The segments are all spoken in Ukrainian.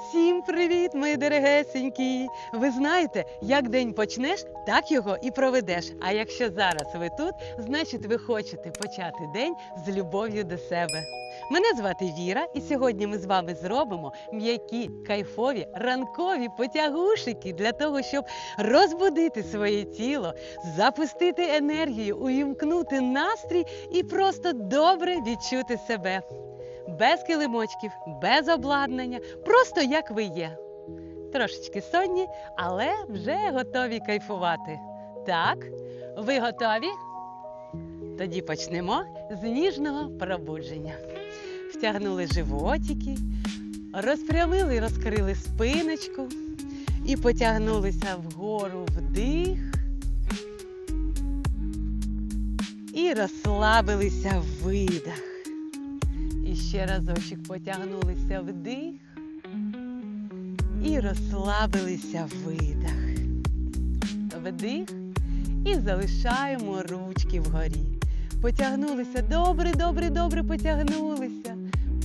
Всім привіт, мої дорогесенькі! Ви знаєте, як день почнеш, так його і проведеш. А якщо зараз ви тут, значить ви хочете почати день з любов'ю до себе. Мене звати Віра, і сьогодні ми з вами зробимо м'які, кайфові, ранкові потягушики для того, щоб розбудити своє тіло, запустити енергію, увімкнути настрій і просто добре відчути себе. Без килимочків, без обладнання, просто як ви є. Трошечки сонні, але вже готові кайфувати. Так, ви готові? Тоді почнемо з ніжного пробудження. Втягнули животики, розпрямили і розкрили спиночку і потягнулися вгору вдих. І розслабилися видих. Ще разочок потягнулися вдих і розслабилися видих. Вдих і залишаємо ручки вгорі. Потягнулися, добре, добре, добре потягнулися.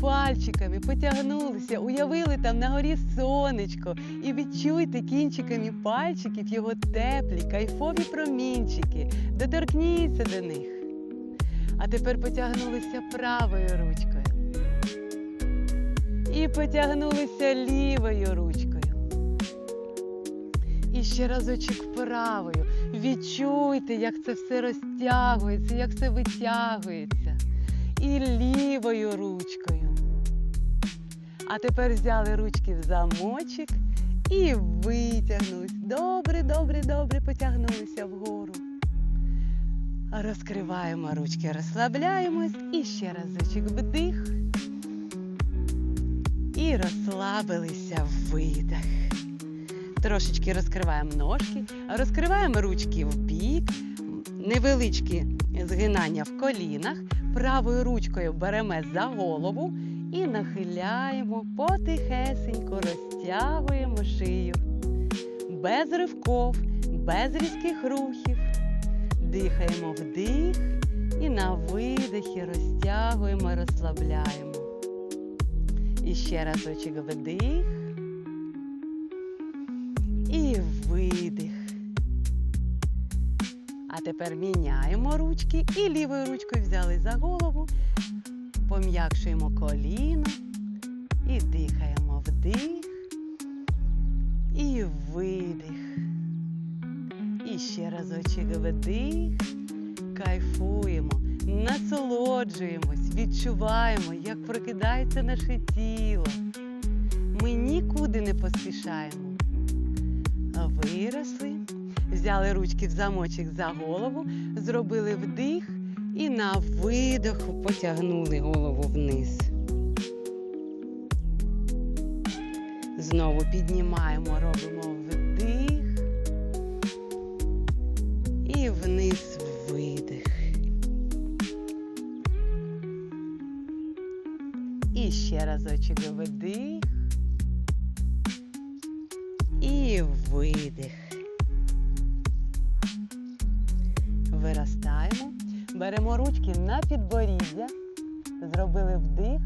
Пальчиками потягнулися, уявили там на горі сонечко і відчуйте кінчиками пальчиків його теплі, кайфові промінчики. Доторкніться до них. А тепер потягнулися правою ручкою. І потягнулися лівою ручкою. І ще разочок правою. Відчуйте, як це все розтягується, як все витягується. І лівою ручкою. А тепер взяли ручки в замочок і витягнулись. Добре, добре, добре потягнулися вгору. Розкриваємо ручки, розслабляємось і ще разочок вдих. І розслабилися видих. Трошечки розкриваємо ножки, розкриваємо ручки в бік, невеличкі згинання в колінах. Правою ручкою беремо за голову і нахиляємо потихесенько, розтягуємо шию. Без ривков, без різких рухів. Дихаємо вдих і на видихі розтягуємо, розслабляємо. І ще разочок вдих. І видих. А тепер міняємо ручки і лівою ручкою взяли за голову, пом'якшуємо коліно і дихаємо вдих і видих. І ще разочок вдих, кайфуємо, насолоджуємось, відчуваємо, як прокидається наше тіло. Ми нікуди не поспішаємо. Виросли, взяли ручки в замочок за голову, зробили вдих і на видоху потягнули голову вниз. Знову піднімаємо, робимо вдих і вниз видих. І ще разочок вдих і видих. Виростаємо, беремо ручки на підборіддя, зробили вдих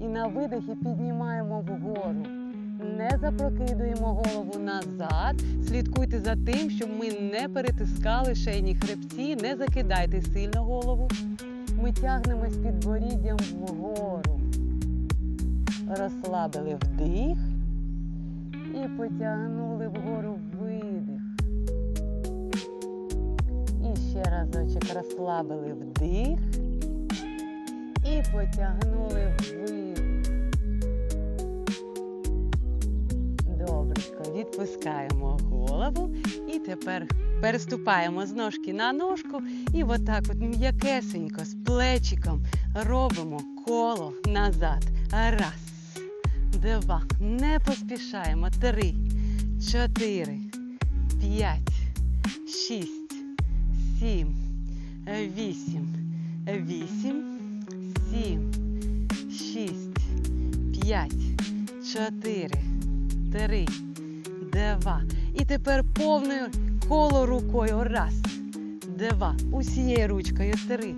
і на видихі піднімаємо вгору. Не запрокидуємо голову назад. Слідкуйте за тим, щоб ми не перетискали шейні хребці, не закидайте сильно голову. Ми тягнемось підборіддям вгору. Розслабили вдих і потягнули вгору видих. І ще разочок розслабили вдих і потягнули видих. Добренько, відпускаємо голову і тепер переступаємо з ножки на ножку і отак от м'якесенько з плечиком робимо коло назад. Раз, два. Не поспішаємо. Три, чотири, п'ять, шість, сім, вісім, вісім, сім, шість, п'ять, чотири, три, два. І тепер повною коло рукою. Раз, два. Усією ручкою. Три,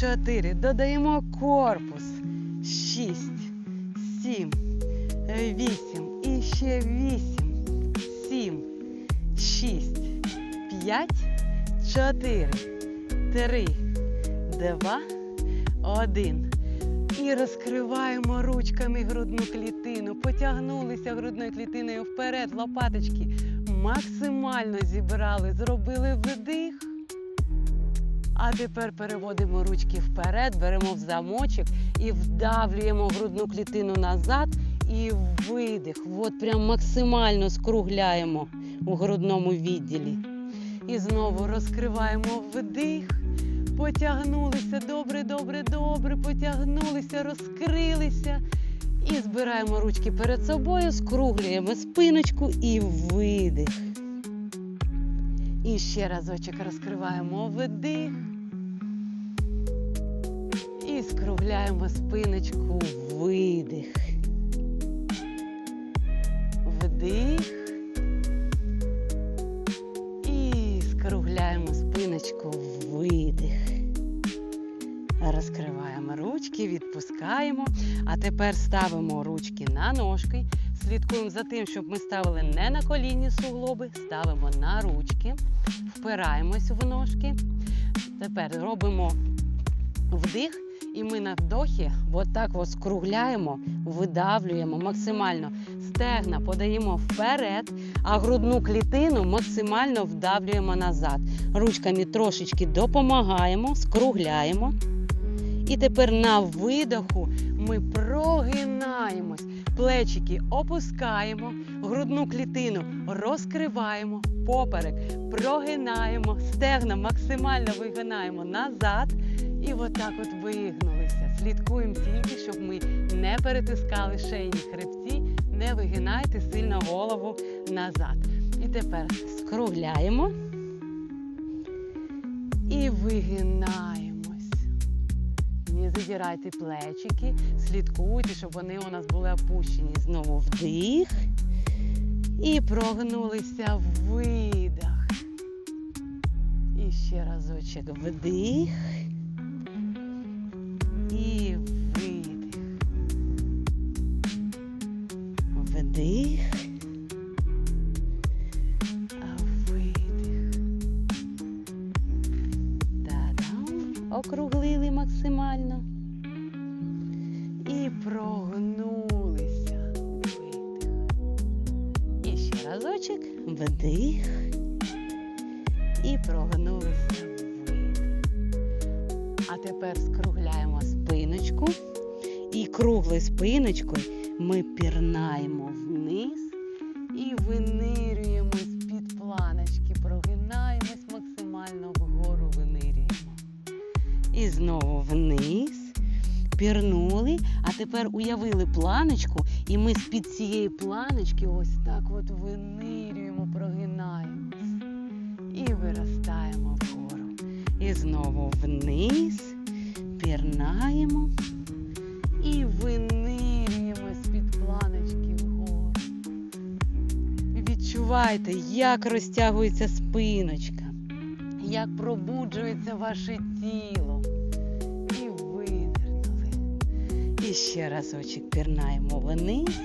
чотири. Додаємо корпус. Шість, сім, вісім. І ще вісім, сім, шість, п'ять, чотири, три, два, один. І розкриваємо ручками грудну клітину. Потягнулися грудною клітиною вперед, лопаточки. Максимально зібрали, зробили вдих. А тепер переводимо ручки вперед, беремо в замочок і вдавлюємо грудну клітину назад і видих. От прям максимально скругляємо у грудному відділі. І знову розкриваємо вдих. Потягнулися, добре, добре, добре, потягнулися, розкрилися. І збираємо ручки перед собою, скруглюємо спиночку і видих. І ще разочок розкриваємо вдих. І скругляємо спиночку, видих. Вдих. І скругляємо спиночку, видих. Розкриваємо ручки, відпускаємо. А тепер ставимо ручки на ножки. Слідкуємо за тим, щоб ми ставили не на колінні суглоби, ставимо на ручки, впираємось в ножки. Тепер робимо вдих, і ми на вдохі отак от скругляємо, видавлюємо максимально. Стегна подаємо вперед, а грудну клітину максимально вдавлюємо назад. Ручками трошечки допомагаємо, скругляємо. І тепер на видоху ми прогинаємось. Плечики опускаємо, грудну клітину розкриваємо, поперек прогинаємо, стегна максимально вигинаємо назад. І отак от вигнулися. Слідкуємо тільки, щоб ми не перетискали шейні хребці, не вигинайте сильно голову назад. І тепер скругляємо і вигинаємось. Не задирайте плечики, слідкуйте, щоб вони у нас були опущені. Знову вдих. І прогнулися в видах. І ще разочок вдих. І видих. Вдих. А видих. Та-дам. Округлили максимально. І прогнулися. Видих. І ще разочок. Вдих. І прогнулися. А тепер скругляємо спиночку. І круглою спиночкою ми пірнаємо вниз і винирюємо з-під планочки. Прогинаємось максимально вгору винирюємо. І знову вниз. Пірнули, а тепер уявили планочку, і ми з-під цієї планочки ось так от винирюємо, знову вниз, пірнаємо і винирюємо з-під планочки вгору. Відчувайте, як розтягується спиночка, як пробуджується ваше тіло. І видихнули. І ще разочок пірнаємо вниз.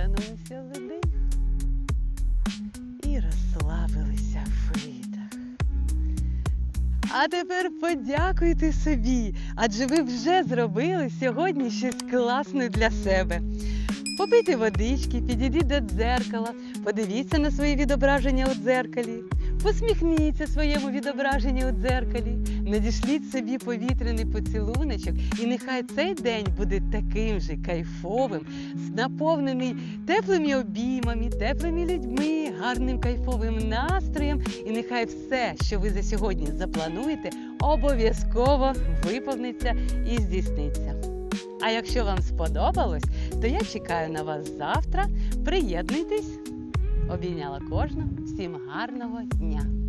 Потягнулися вдих. І розслабилися видих. А тепер подякуйте собі, адже ви вже зробили сьогодні щось класне для себе. Попийте водички, підійдіть до дзеркала, подивіться на свої відображення у дзеркалі, посміхніться своєму відображенню у дзеркалі, надішліть собі повітряний поцілуночок, і нехай цей день буде таким же кайфовим, наповнений теплими обіймами, теплими людьми, гарним кайфовим настроєм. І нехай все, що ви за сьогодні заплануєте, обов'язково виповниться і здійсниться. А якщо вам сподобалось, то я чекаю на вас завтра. Приєднуйтесь. Обійняла кожну. Всім гарного дня!